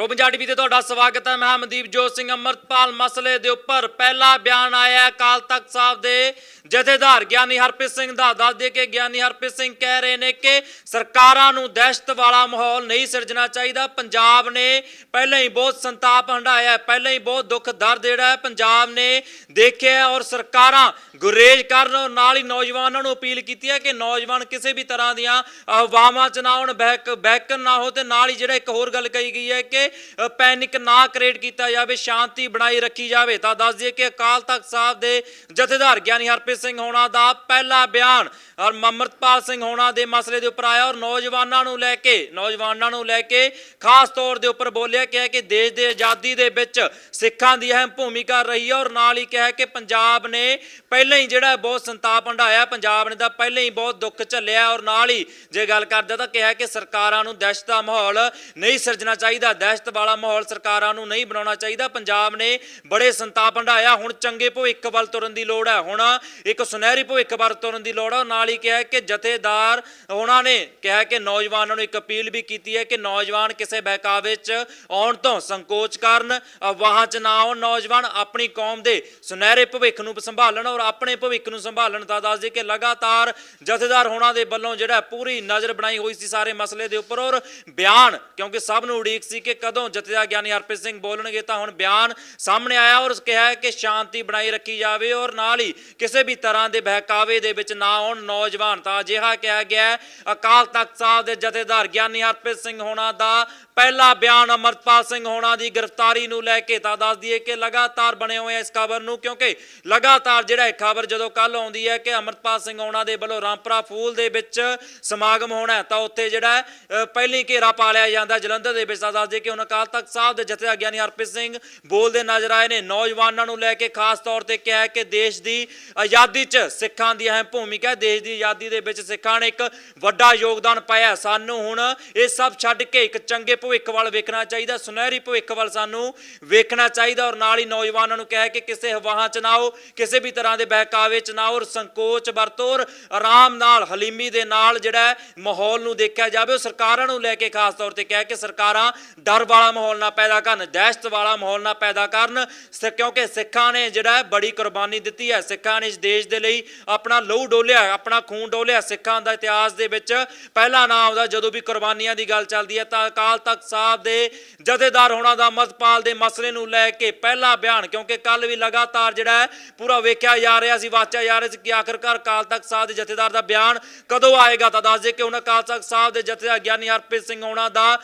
ਰੋਬਿੰਜਾ TV ਤੇ ਤੁਹਾਡਾ ਸਵਾਗਤ ਹੈ। ਮੈਂ ਮਨਦੀਪ ਜੋਤ ਸਿੰਘ ਅਮਰਤਪਾਲ। ਮਸਲੇ ਦੇ ਉੱਪਰ ਪਹਿਲਾ ਬਿਆਨ ਆਇਆ ਅਕਾਲ ਤਖਤ ਸਾਹਿਬ ਦੇ ਜਥੇਦਾਰ ਗਿਆਨੀ ਹਰਪ੍ਰੀਤ ਸਿੰਘ ਦਾ। ਦੱਸ ਦੇ ਕਿ ਗਿਆਨੀ ਹਰਪ੍ਰੀਤ ਸਿੰਘ ਕਹਿ ਰਹੇ ਨੇ ਕਿ ਸਰਕਾਰਾਂ ਨੂੰ ਦਹਿਸ਼ਤ ਵਾਲਾ ਮਾਹੌਲ ਨਹੀਂ ਸਿਰਜਣਾ ਚਾਹੀਦਾ। ਪੰਜਾਬ ਨੇ ਪਹਿਲਾਂ ਹੀ ਬਹੁਤ ਸੰਤਾਪ ਹੰਢਾਇਆ ਪਹਿਲਾਂ ਹੀ ਬਹੁਤ ਦੁੱਖ ਦਰਦ ਜਿਹੜਾ ਪੰਜਾਬ ਨੇ ਦੇਖਿਆ ਔਰ ਸਰਕਾਰਾਂ ਗੁਰੇਜ ਕਰਨ ਔਰ ਨਾਲ ਹੀ ਨੌਜਵਾਨਾਂ ਨੂੰ ਅਪੀਲ ਕੀਤੀ ਹੈ ਕਿ ਨੌਜਵਾਨ ਕਿਸੇ ਵੀ ਤਰ੍ਹਾਂ ਦੀਆਂ ਅਫਵਾਹਾਂ ਚ ਨਾ ਆਉਣ, ਬਹਿਕ ਬਹਿਕਨ ਨਾ ਹੋ ਤੇ ਨਾਲ ਹੀ ਜਿਹੜਾ ਇੱਕ ਹੋਰ ਗੱਲ ਕਹੀ ਗਈ ਹੈ ਕਿ ਪੈਨਿਕ ਨਾ ਕ੍ਰੀਏਟ ਕੀਤਾ ਜਾਵੇ, ਸ਼ਾਂਤੀ ਬਣਾਈ ਰੱਖੀ ਜਾਵੇ। ਤਾਂ ਦੱਸ ਦਈਏ ਕਿ ਅਕਾਲ ਤਖਤ ਸਾਹਿਬ ਦੇ ਜਥੇਦਾਰ ਗਿਆਨੀ ਹਰਪ੍ਰੀਤ ਸਿੰਘ ਹੋਣਾ ਦਾ ਪਹਿਲਾ ਬਿਆਨ, ਔਰ ਅਮਰਤਪਾਲ ਸਿੰਘ ਹੋਣਾ ਦੇ ਮਸਲੇ ਦੇ ਉੱਪਰ ਆਇਆ, ਔਰ ਨੌਜਵਾਨਾਂ ਨੂੰ ਲੈ ਕੇ, ਨੌਜਵਾਨਾਂ ਨੂੰ ਲੈ ਕੇ ਖਾਸ ਤੌਰ ਦੇ ਉੱਪਰ ਬੋਲਿਆ ਕਿ ਕਿ ਦੇਸ਼ ਦੇ ਆਜ਼ਾਦੀ ਦੇ ਵਿੱਚ ਸਿੱਖਾਂ ਦੀ ਅਹਿਮ ਭੂਮਿਕਾ ਰਹੀ ਹੈ, ਔਰ ਨਾਲ ਹੀ ਕਿਹਾ ਕਿ ਪੰਜਾਬ ਨੇ ਪਹਿਲਾਂ ਹੀ ਜਿਹੜਾ ਬਹੁਤ ਸੰਤਾਪ ਹੰਢਾਇਆ ਪੰਜਾਬ ਨੇ ਤਾਂ ਪਹਿਲਾਂ ਹੀ ਬਹੁਤ ਦੁੱਖ ਝੱਲਿਆ, ਔਰ ਨਾਲ ਹੀ ਜੇ ਗੱਲ ਕਰਦਾ ਤਾਂ ਕਿਹਾ ਕਿ ਸਰਕਾਰਾਂ ਨੂੰ ਦਹਿਸ਼ਤ ਦਾ ਮਾਹੌਲ ਨਹੀਂ ਸਿਰਜਣਾ ਚਾਹੀਦਾ, ਦਹਿਸ਼ਤ ਵਾਲਾ ਮਾਹੌਲ ਸਰਕਾਰਾਂ ਨੂੰ ਨਹੀਂ ਬਣਾਉਣਾ ਚਾਹੀਦਾ। ਪੰਜਾਬ ਨੇ ਬੜੇ ਸੰਤਾਪ ਹੰਢਾਇਆ ਹੁਣ ਚੰਗੇ ਭਵਿੱਖ ਵੱਲ ਤੁਰਨ ਦੀ ਲੋੜ ਹੈ। ਹੁਣ ਇੱਕ ਸੁਨਹਿਰੀ ਭਵਿੱਖ ਵੱਲ ਤੁਰਨ ਦੀ ਲੋੜ ਹੈ। ਨਾਲ ਹੀ ਕਿਹਾ ਕਿ ਜਥੇਦਾਰ ਉਹਨਾਂ ਨੇ ਕਿਹਾ ਕਿ ਨੌਜਵਾਨਾਂ ਨੂੰ ਇੱਕ ਅਪੀਲ ਵੀ ਕੀਤੀ ਹੈ ਕਿ ਨੌਜਵਾਨ ਕਿਸੇ ਬਹਿਕਾਵੇ 'ਚ ਆਉਣ ਤੋਂ ਸੰਕੋਚ ਕਰਨ, ਅਫਵਾਹਾਂ 'ਚ ਨਾ ਆਉਣ। ਨੌਜਵਾਨ ਆਪਣੀ ਕੌਮ ਦੇ ਸੁਨਹਿਰੇ ਭਵਿੱਖ ਨੂੰ ਸੰਭਾਲਣ ਔਰ ਆਪਣੇ ਭਵਿੱਖ ਨੂੰ ਸੰਭਾਲਣ ਦਾ ਦੱਸਦੇ ਕਿ ਲਗਾਤਾਰ ਜਥੇਦਾਰ ਹੋਣਾ ਦੇ ਵੱਲੋਂ ਜਿਹੜਾ ਪੂਰੀ ਨਜ਼ਰ ਬਣਾਈ ਹੋਈ ਸੀ ਸਾਰੇ ਮਸਲੇ ਦੇ ਉੱਪਰ ਔਰ ਬਿਆਨ, ਕਿਉਂਕਿ ਸਭ ਨੂੰ ਉਡੀਕ ਸੀ ਕਿ ਕਦੋਂ ਜਥੇਦਾਰ ਗਿਆਨੀ ਹਰਪ੍ਰੀਤ ਸਿੰਘ ਬੋਲਣਗੇ ਤਾਂ ਹੁਣ ਬਿਆਨ ਸਾਹਮਣੇ ਆਇਆ ਔਰ ਕਿਹਾ ਕਿ ਸ਼ਾਂਤੀ ਬਣਾਈ ਰੱਖੀ ਜਾਵੇ ਔਰ ਨਾਲ ਹੀ ਕਿਸੇ ਵੀ ਤਰ੍ਹਾਂ ਦੇ ਬਹਿਕਾਵੇ ਦੇ ਵਿੱਚ ਨਾ ਆਉਣ ਨੌਜਵਾਨ। ਤਾਂ ਅਜਿਹਾ ਕਿਹਾ ਗਿਆ ਅਕਾਲ ਤਖਤ ਸਾਹਿਬ ਦੇ ਜਥੇਦਾਰ ਗਿਆਨੀ ਹਰਪ੍ਰੀਤ ਸਿੰਘ ਹੋਣਾ ਦਾ ਪਹਿਲਾ ਬਿਆਨ ਅਮਰਪਾਲ ਸਿੰਘ ਹੋਣਾ ਦੀ ਗ੍ਰਿਫਤਾਰੀ ਨੂੰ ਲੈ ਕੇ ਤਾਂ ਦੱਸ ਦਈਏ ਕਿ ਲਗਾਤਾਰ ਬਣੇ ਹੋਏ ਆ ਇਸ ਖਬਰ ਨੂੰ ਕਿਉਂਕਿ ਲਗਾਤਾਰ ਜਿਹੜਾ ਇਹ ਖਬਰ ਜਦੋਂ ਕੱਲ ਆਉਂਦੀ ਹੈ ਕਿ ਅਮਰਪਾਲ ਸਿੰਘ ਹੋਣਾ ਦੇ ਵੱਲੋਂ ਰਾਮਪਰਾ ਫੂਲ ਦੇ ਵਿੱਚ ਸਮਾਗਮ ਹੋਣਾ ਤਾਂ ਉੱਥੇ ਜਿਹੜਾ ਹੈ, ਪਹਿਲੀ ਘੇਰਾ ਪਾ ਲਿਆ ਜਾਂਦਾ ਜਲੰਧਰ ਦੇ ਵਿੱਚ ਤਾਂ ਦੱਸ ਦਈਏ ਕਿ ਹੁਣ ਅਕਾਲ ਤਖਤ ਸਾਹਿਬ ਦੇ ਜਥੇਦਾਰ ਗਿਆਨੀ ਹਰਪ੍ਰੀਤ ਸਿੰਘ ਬੋਲਦੇ ਨਜ਼ਰ ਆਏ ਨੇ। ਨੌਜਵਾਨਾਂ ਨੂੰ ਲੈ ਕੇ ਖਾਸ ਤੌਰ ਤੇ ਕਿਹਾ ਕਿ ਦੇਸ਼ ਦੀ ਆਜ਼ਾਦੀ 'ਚ ਸਿੱਖਾਂ ਦੀ ਅਹਿਮ ਭੂਮਿਕਾ ਹੈ। ਦੇਸ਼ ਦੀ ਆਜ਼ਾਦੀ ਦੇ ਵਿੱਚ ਸਿੱਖਾਂ ਨੇ ਇੱਕ ਵੱਡਾ ਯੋਗਦਾਨ ਪਾਇਆ ਸਾਨੂੰ ਹੁਣ ਇਹ ਸਭ ਛੱਡ ਕੇ ਇੱਕ ਚੰਗੇ ਭਵਿੱਖ ਵੱਲ ਵੇਖਣਾ ਚਾਹੀਦਾ ਸੁਨਹਿਰੀ ਭਵਿੱਖ ਵੱਲ ਸਾਨੂੰ ਵੇਖਣਾ ਚਾਹੀਦਾ ਔਰ ਨਾਲ ਹੀ ਨੌਜਵਾਨਾਂ ਨੂੰ ਕਿਹਾ ਕਿ ਕਿਸੇ ਹਵਾਹਾਂ 'ਚ ਨਾ ਆਓ, ਕਿਸੇ ਵੀ ਤਰ੍ਹਾਂ ਦੇ ਬਹਿਕਾਵੇ 'ਚ ਨਾ ਔਰ ਸੰਕੋਚ ਵਰਤੋ ਔਰ ਆਰਾਮ ਨਾਲ, ਹਲੀਮੀ ਦੇ ਨਾਲ ਜਿਹੜਾ ਮਾਹੌਲ ਨੂੰ ਦੇਖਿਆ ਜਾਵੇ। ਉਹ ਸਰਕਾਰਾਂ ਨੂੰ ਲੈ ਕੇ ਖਾਸ ਤੌਰ ਤੇ ਕਿਹਾ ਕਿ ਸਰਕਾਰਾਂ ਡਰ ਵਾਲਾ ਮਾਹੌਲ ਨਾ ਪੈਦਾ ਕਰਨ, ਦਹਿਸ਼ਤ ਵਾਲਾ ਮਾਹੌਲ ਨਾ ਪੈਦਾ ਕਰਨ, ਸ- ਕਿਉਂਕਿ ਸਿੱਖਾਂ ਨੇ ਜਿਹੜਾ ਬੜੀ ਕੁਰਬਾਨੀ ਦਿੱਤੀ ਹੈ। ਸਿੱਖਾਂ ਨੇ ਇਸ ਦੇਸ਼ ਦੇ ਲਈ ਆਪਣਾ ਲਹੂ ਡੋਲਿਆ ਆਪਣਾ ਖੂਨ ਡੋਲਿਆ ਸਿੱਖਾਂ ਦਾ ਇਤਿਹਾਸ ਦੇ ਵਿੱਚ ਪਹਿਲਾ ਨਾਮ ਆਉਂਦਾ ਜਦੋਂ ਵੀ ਕੁਰਬਾਨੀਆਂ ਦੀ ਗੱਲ ਚੱਲਦੀ ਹੈ ਤਾਂ ਅਕਾਲ ਤਖਤ ਸਾਹਿਬ ਦੇ ਜਥੇਦਾਰ ਹੋਣਾ ਦਾ ਅਮਰਪਾਲ ਦੇ ਮਸਲੇ ਨੂੰ ਲੈ ਕੇ ਪਹਿਲਾ ਬਿਆਨ, ਕਿਉਂਕਿ ਕੱਲ ਵੀ ਲਗਾਤਾਰ ਜਿਹੜਾ ਹੈ ਪੂਰਾ ਵੇਖਿਆ ਜਾ ਰਿਹਾ ਸੀ, ਵਾਚਿਆ ਜਾ ਰਿਹਾ ਸੀ ਕਿ ਆਖਰਕਾਰ ਅਕਾਲ ਤਖਤ ਸਾਹਿਬ ਦੇ ਜਥੇਦਾਰ ਦਾ ਬਿਆਨ ਕਦੋਂ ਆਏਗਾ ਤਾਂ ਦੱਸ ਦੇ ਕਿ ਹੁਣ ਅਕਾਲ ਤਖਤ ਸਾਹਿਬ ਦੇ ਜਥੇਦਾਰ ਗਿਆਨੀ ਹਰਪ੍ਰੀਤ ਸਿੰਘ ਹੋਣਾ ਦਾ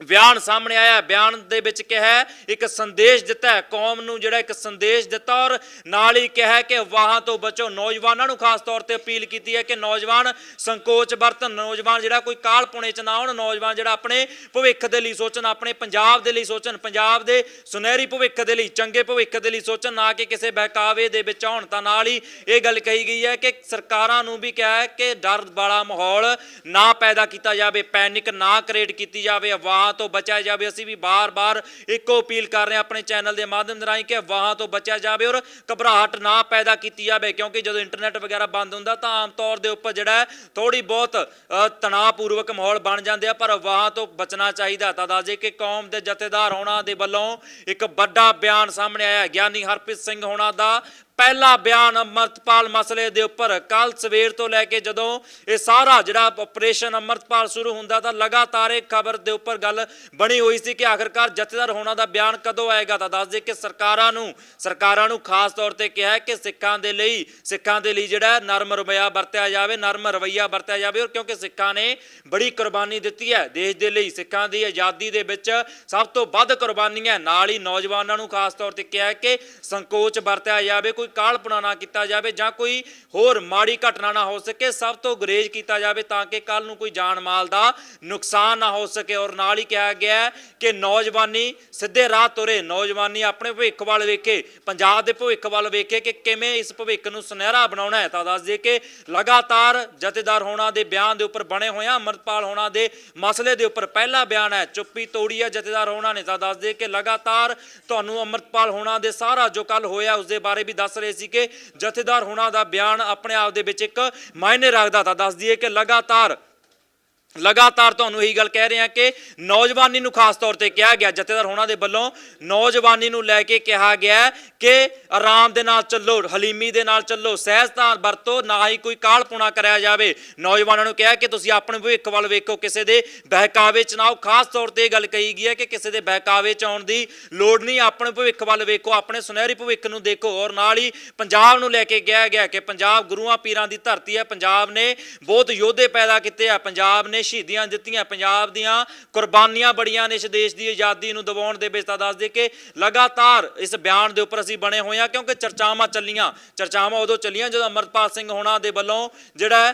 ਬਿਆਨ ਸਾਹਮਣੇ ਆਇਆ ਬਿਆਨ ਦੇ ਵਿੱਚ ਕਿਹਾ ਇੱਕ ਸੰਦੇਸ਼ ਦਿੱਤਾ ਕੌਮ ਨੂੰ ਜਿਹੜਾ ਇੱਕ ਸੰਦੇਸ਼ ਦਿੱਤਾ ਔਰ ਨਾਲ ਹੀ ਕਿਹਾ ਕਿ ਵਾਹਾਂ ਤੋਂ ਬਚੋ। ਨੌਜਵਾਨਾਂ ਨੂੰ ਖਾਸ ਤੌਰ ਤੇ ਅਪੀਲ ਕੀਤੀ ਹੈ ਕਿ ਨੌਜਵਾਨ ਸੰਕੋਚ ਵਰਤਨ ਨੌਜਵਾਨ ਜਿਹੜਾ ਕੋਈ ਕਾਲ ਪੁਣੇ ਚ ਨਾ ਆਉਣ, ਨੌਜਵਾਨ ਜਿਹੜਾ ਆਪਣੇ ਭਵਿੱਖ ਦੇ ਲਈ ਸੋਚਣ, ਆਪਣੇ ਪੰਜਾਬ ਦੇ ਲਈ ਸੋਚਣ, ਪੰਜਾਬ ਦੇ ਸੁਨਹਿਰੀ ਭਵਿੱਖ ਦੇ ਲਈ, ਚੰਗੇ ਭਵਿੱਖ ਦੇ ਲਈ ਸੋਚਣ, ਨਾ ਕਿ ਕਿਸੇ ਬਹਿਕਾਵੇ ਦੇ ਵਿੱਚ ਆਉਣ। ਤਾਂ ਨਾਲ ਹੀ ਇਹ ਗੱਲ ਕਹੀ ਗਈ ਹੈ ਕਿ ਸਰਕਾਰਾਂ ਨੂੰ ਵੀ ਕਿਹਾ ਕਿ ਡਰ ਵਾਲਾ ਮਾਹੌਲ ਨਾ ਪੈਦਾ ਕੀਤਾ ਜਾਵੇ, ਪੈਨਿਕ ਨਾ ਕ੍ਰੀਏਟ ਕੀਤੀ ਜਾਵੇ ਅਫਵਾਹਾਂ ਤੋਂ ਬਚਿਆ ਜਾਵੇ। ਅਸੀਂ ਵੀ ਬਾਰ-ਬਾਰ ਇੱਕੋ ਅਪੀਲ ਕਰ ਰਹੇ ਹਾਂ ਆਪਣੇ ਚੈਨਲ ਦੇ ਮਾਧਿਅਮ ਰਾਹੀਂ ਕਿ ਅਫਵਾਹਾਂ ਤੋਂ ਬਚਿਆ ਜਾਵੇ ਔਰ ਘਬਰਾਹਟ ਨਾ ਪੈਦਾ ਕੀਤੀ ਜਾਵੇ ਕਿਉਂਕਿ ਜਦੋਂ ਇੰਟਰਨੈਟ ਵਗੈਰਾ ਬੰਦ ਹੁੰਦਾ ਤਾਂ ਆਮ ਤੌਰ ਦੇ ਉੱਪਰ ਜਿਹੜਾ ਥੋੜੀ ਬਹੁਤ ਅ, ਤਣਾਅਪੂਰਵਕ ਮਾਹੌਲ ਬਣ ਜਾਂਦੇ ਆ ਪਰ ਵਾਹਾਂ ਤੋਂ ਬਚਣਾ ਚਾਹੀਦਾ। ਤਾਂ ਦੱਸਦੇ ਕਿ ਕੌਮ ਦੇ ਜਥੇਦਾਰ ਹੋਣਾ ਦੇ ਵੱਲੋਂ ਇੱਕ ਵੱਡਾ ਬਿਆਨ ਸਾਹਮਣੇ ਆਇਆ ਗਿਆਨੀ ਹਰਪ੍ਰੀਤ ਸਿੰਘ ਹੋਣਾ ਦਾ ਪਹਿਲਾ ਬਿਆਨ ਅਮਰਤਪਾਲ ਮਸਲੇ ਦੇ ਉੱਪਰ ਕੱਲ ਸਵੇਰ ਤੋਂ ਲੈ ਕੇ ਜਦੋਂ ਇਹ ਸਾਰਾ ਜਿਹੜਾ ਆਪਰੇਸ਼ਨ ਅਮਰਤਪਾਲ ਸ਼ੁਰੂ ਹੁੰਦਾ ਤਾਂ ਲਗਾਤਾਰ ਇਹ ਖਬਰ ਦੇ ਉੱਪਰ ਗੱਲ ਬਣੀ ਹੋਈ ਸੀ ਕਿ ਆਖਰਕਾਰ ਜਥੇਦਾਰ ਹੋਣਾ ਦਾ ਬਿਆਨ ਕਦੋਂ ਆਏਗਾ ਤਾਂ ਦੱਸ ਦੇ ਕਿ ਸਰਕਾਰਾਂ ਨੂੰ ਸਰਕਾਰਾਂ ਨੂੰ ਖਾਸ ਤੌਰ ਤੇ ਕਿਹਾ ਹੈ ਕਿ ਸਿੱਖਾਂ ਦੇ ਲਈ, ਸਿੱਖਾਂ ਦੇ ਲਈ ਜਿਹੜਾ ਨਰਮ ਰਵਈਆ ਵਰਤਿਆ ਜਾਵੇ, ਨਰਮ ਰਵਈਆ ਵਰਤਿਆ ਜਾਵੇ ਔਰ ਕਿਉਂਕਿ ਸਿੱਖਾਂ ਨੇ ਬੜੀ ਕੁਰਬਾਨੀ ਦਿੱਤੀ ਹੈ ਦੇਸ਼ ਦੇ ਲਈ, ਸਿੱਖਾਂ ਦੀ ਆਜ਼ਾਦੀ ਦੇ ਵਿੱਚ ਸਭ ਤੋਂ ਵੱਧ ਕੁਰਬਾਨੀਆਂ ਨਾਲ ਹੀ ਨੌਜਵਾਨਾਂ ਨੂੰ ਖਾਸ ਤੌਰ ਤੇ ਕਿਹਾ ਕਿ ਸੰਕੋਚ ਵਰਤਿਆ ਜਾਵੇ, ਕੋਈ ਕਾਲਪਣਾ ਨਾ ਕੀਤਾ ਜਾਵੇ ਜਾਂ ਕੋਈ ਹੋਰ ਮਾੜੀ ਘਟਨਾ ਨਾ ਹੋ ਸਕੇ, ਸਭ ਤੋਂ ਗੁਰੇਜ਼ ਕੀਤਾ ਜਾਵੇ ਤਾਂ ਕਿ ਕੱਲ ਨੂੰ ਕੋਈ ਜਾਨ ਮਾਲ ਦਾ ਨੁਕਸਾਨ ਨਾ ਹੋ ਸਕੇ। ਔਰ ਨਾਲ ਹੀ ਕਿਹਾ ਗਿਆ ਹੈ ਕਿ ਨੌਜਵਾਨੀ, ਸਿੱਧੇ ਰਾਹ ਤੁਰੇ ਨੌਜਵਾਨੀ ਆਪਣੇ ਭਵਿੱਖ ਵੱਲ ਵੇਖੇ, ਪੰਜਾਬ ਦੇ ਭਵਿੱਖ ਵੱਲ ਵੇਖੇ ਕਿ ਕਿਵੇਂ ਇਸ ਭਵਿੱਖ ਨੂੰ ਸੁਨਹਿਰਾ ਬਣਾਉਣਾ ਹੈ। ਤਾਂ ਦੱਸ ਦੇ ਕਿ ਲਗਾਤਾਰ ਜਥੇਦਾਰ ਹੋਣਾ ਦੇ ਬਿਆਨ ਦੇ ਉੱਪਰ ਬਣੇ ਹੋਏ ਆ ਅਮਰਪਾਲ ਹੋਣਾ ਦੇ ਮਸਲੇ ਦੇ ਉੱਪਰ ਪਹਿਲਾ ਬਿਆਨ ਹੈ, ਚੁੱਪੀ ਤੋੜੀ ਹੈ ਜਥੇਦਾਰ ਹੋਣਾ ਨੇ। ਤਾਂ ਦੱਸ ਦੇ ਕਿ ਲਗਾਤਾਰ ਤੁਹਾਨੂੰ ਅਮਰਪਾਲ ਹੋਣਾ ਦੇ ਸਾਰਾ ਜੋ ਕੱਲ ਹੋਇਆ, ਉਸ ਦੇ ਬਾਰੇ ਵੀ ਦੱਸ ਰਹੇ ਸੀ ਕਿ ਜਥੇਦਾਰ ਹੋਣਾ ਦਾ ਬਿਆਨ ਆਪਣੇ ਆਪ ਦੇ ਵਿੱਚ ਇੱਕ ਮਾਇਨੇ ਰੱਖਦਾ ਤਾਂ ਦੱਸ ਦਈਏ ਕਿ ਲਗਾਤਾਰ ਲਗਾਤਾਰ ਤੁਹਾਨੂੰ ਇਹੀ ਗੱਲ ਕਹਿ ਰਹੇ ਹਾਂ ਕਿ ਨੌਜਵਾਨੀ ਨੂੰ ਖਾਸ ਤੌਰ ਤੇ ਕਿਹਾ ਗਿਆ, ਜਥੇਦਾਰ ਹੋਣਾ ਦੇ ਵੱਲੋਂ ਨੌਜਵਾਨੀ ਨੂੰ ਲੈ ਕੇ ਕਿਹਾ ਗਿਆ ਕਿ ਆਰਾਮ ਦੇ ਨਾਲ ਚੱਲੋ, ਹਲੀਮੀ ਦੇ ਨਾਲ ਚੱਲੋ ਸਹਿਜਤਾ ਵਰਤੋ, ਨਾ ਹੀ ਕੋਈ ਕਾਲਪੁਣਾ ਕਰਿਆ ਜਾਵੇ। ਨੌਜਵਾਨਾਂ ਨੂੰ ਕਿਹਾ ਕਿ ਤੁਸੀਂ ਆਪਣੇ ਭਵਿੱਖ ਵੱਲ ਵੇਖੋ, ਕਿਸੇ ਦੇ ਬਹਿਕਾਵੇ ਚ ਨਾ ਆਓ। ਖਾਸ ਤੌਰ ਤੇ ਇਹ ਗੱਲ ਕਹੀ ਗਈ ਹੈ ਕਿ ਕਿਸੇ ਦੇ ਬਹਿਕਾਵੇ ਚ ਆਉਣ ਦੀ ਲੋੜ ਨਹੀਂ। ਆਪਣੇ ਭਵਿੱਖ ਵੱਲ ਵੇਖੋ, ਆਪਣੇ ਸੁਨਹਿਰੀ ਭਵਿੱਖ ਨੂੰ ਦੇਖੋ ਔਰ ਨਾਲ ਹੀ ਪੰਜਾਬ ਨੂੰ ਲੈ ਕੇ ਕਿਹਾ ਗਿਆ ਕਿ ਪੰਜਾਬ ਗੁਰੂਆਂ, ਪੀਰਾਂ ਦੀ ਧਰਤੀ ਹੈ। ਪੰਜਾਬ ਨੇ ਬਹੁਤ ਯੋਧੇ ਪੈਦਾ ਕੀਤੇ ਆ। ਪੰਜਾਬ ਨੇ ਸ਼ਹੀਦੀਆਂ ਦਿੱਤੀਆਂ, ਪੰਜਾਬ ਦੀਆਂ ਕੁਰਬਾਨੀਆਂ ਬੜੀਆਂ ਨੇ ਇਸ ਦੇਸ਼ ਦੀ ਆਜ਼ਾਦੀ ਨੂੰ ਦਿਵਾਉਣ ਦੇ ਵਿੱਚ ਤਾਂ ਦੱਸ ਦੇ ਕਿ ਲਗਾਤਾਰ ਇਸ ਬਿਆਨ ਦੇ ਉੱਪਰ ਅਸੀਂ ਬਣੇ ਹੋਏ ਆ ਕਿਉਂਕਿ ਚਰਚਾਵਾਂ ਚੱਲੀਆਂ, ਚਰਚਾਵਾਂ ਉਦੋਂ ਚੱਲੀਆਂ ਜਦੋਂ ਅਮਰਪਾਲ ਸਿੰਘ ਹੋਣਾ ਦੇ ਵੱਲੋਂ ਜਿਹੜਾ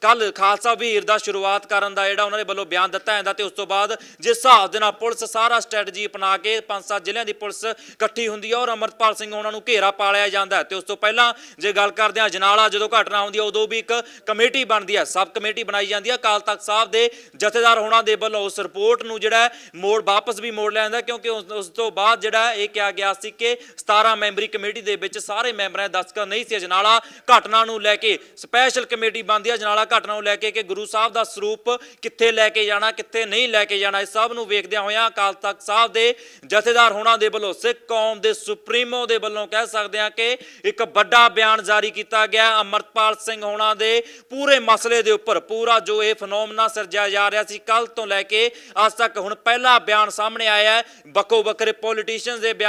ਕੱਲ ਖਾਲਸਾ ਵੀਰ ਦਾ ਸ਼ੁਰੂਆਤ ਕਰਨ ਦਾ ਜਿਹੜਾ ਉਹਨਾਂ ਦੇ ਵੱਲੋਂ ਬਿਆਨ ਦਿੱਤਾ ਜਾਂਦਾ ਤੇ ਉਸ ਤੋਂ ਬਾਅਦ ਜਿਸ ਹਿਸਾਬ ਦੇ ਨਾਲ ਪੁਲਿਸ ਸਾਰਾ ਸਟ੍ਰੈਟਜੀ ਅਪਣਾ ਕੇ ਪੰਜ ਸੱਤ ਜ਼ਿਲ੍ਹਿਆਂ ਦੀ ਪੁਲਿਸ ਇਕੱਠੀ ਹੁੰਦੀ ਹੈ ਔਰ ਅਮਰਪਾਲ ਸਿੰਘ ਹੋਣਾ ਨੂੰ ਘੇਰਾ ਪਾ ਲਿਆ ਜਾਂਦਾ ਹੈ ਤੇ ਉਸ ਤੋਂ ਪਹਿਲਾਂ ਜੇ ਗੱਲ ਕਰਦੇ ਹਾਂ ਜਨਾਲਾ ਜਦੋਂ ਘਟਨਾ ਹੁੰਦੀ ਹੈ ਉਦੋਂ ਵੀ ਇੱਕ ਕਮੇਟੀ ਬਣਦੀ ਹੈ ਸਬ ਕਮੇਟੀ ਬਣਾਈ ਜਾਂਦੀ ਹੈ ਅਕਾਲ ਤਖਤ ਸਾਹਿਬ ਦੇ ਜਥੇਦਾਰ ਹੋਣਾ ਦੇ ਵੱਲੋਂ ਉਸ ਰਿਪੋਰਟ ਨੂੰ ਜਿਹੜਾ ਮੋੜ ਵਾਪਸ ਵੀ ਮੋੜ ਲਿਆ ਜਾਂਦਾ ਕਿਉਂਕਿ ਉਸ ਤੋਂ ਬਾਅਦ ਜਿਹੜਾ ਇਹ ਕਿਹਾ ਗਿਆ ਸੀ ਕਿ 17 ਮੈਂਬਰੀ ਕਮੇਟੀ ਦੇ ਵਿੱਚ ਸਾਰੇ ਮੈਂਬਰਾਂ ਦੇ ਦਸਤਖਤ ਨਹੀਂ ਸੀ। ਅਜਨਾਲਾ ਘਟਨਾ ਨੂੰ ਲੈ ਕੇ ਸਪੈਸ਼ਲ ਕਮੇਟੀ ਬਣਦੀ ਹੈ। ਅਜਨਾਲਾ ਘਟਨਾ ਨੂੰ ਲੈ ਕੇ ਕਿ ਗੁਰੂ ਸਾਹਿਬ ਦਾ ਸਰੂਪ ਕਿੱਥੇ ਲੈ ਕੇ ਜਾਣਾ, ਕਿੱਥੇ ਨਹੀਂ ਲੈ ਕੇ ਜਾਣਾ ਇਸ ਸਭ ਨੂੰ ਵੇਖਦਿਆਂ ਹੋਇਆਂ ਅਕਾਲ ਤਖਤ ਸਾਹਿਬ ਦੇ ਜਥੇਦਾਰ ਹੋਣਾ ਦੇ ਵੱਲੋਂ ਸਿੱਖ ਕੌਮ ਦੇ ਸੁਪਰੀਮੋ ਦੇ ਵੱਲੋਂ ਕਹਿ ਸਕਦੇ ਹਾਂ ਕਿ ਇੱਕ ਵੱਡਾ ਬਿਆਨ ਜਾਰੀ ਕੀਤਾ ਗਿਆ। ਅਮਰਪਾਲ ਸਿੰਘ ਹੋਣਾ ਦੇ ਪੂਰੇ ਮਸਲੇ ਦੇ ਉੱਪਰ ਪੂਰਾ ਜੋ ਇਹ ਫਨੋ ਫਨੋਮਨਾ ਸਿਰਜਿਆ ਜਾ ਰਿਹਾ ਸੀ। ਕੱਲ ਤੋਂ ਲੈ ਕੇ ਅੱਜ ਤੱਕ ਹੁਣ ਪਹਿਲਾ ਬਿਆਨ ਸਾਹਮਣੇ ਆਇਆ ਹੈ। ਬੱਕੋ ਬੱਕਰੇ ਪੋਲੀਟੀਸ਼ੀਅਨਸ ਦੇ ਬਿਆਨ